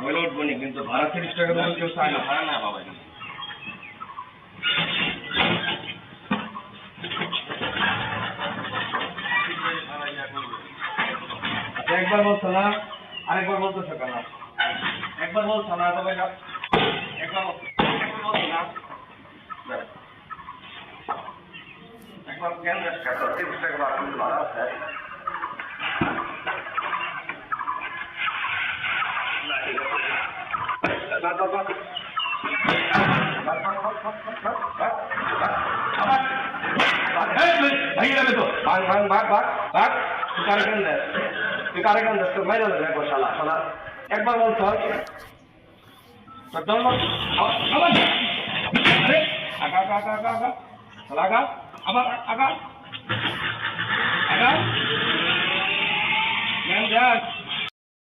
বলে উঠবো নি, কিন্তু ভাড়া তিরিশ টাকা একবার বলছো না আরেকবার বলতেছো কেন? একবার বলছো না তবে একবার বল- একবার বলছো না একবার কেন টাকা তিরিশ টাকা ভাড়া আছে ভাই যাবে তো ভাগ ভাগ ভাগ ভাগ ভাগ তুই একবার শালা শালা। একবার বল তো তোর দম বল আবার আরে আগা আগা আগা আগা আগা আগা আবার আগা আগা কেন যাস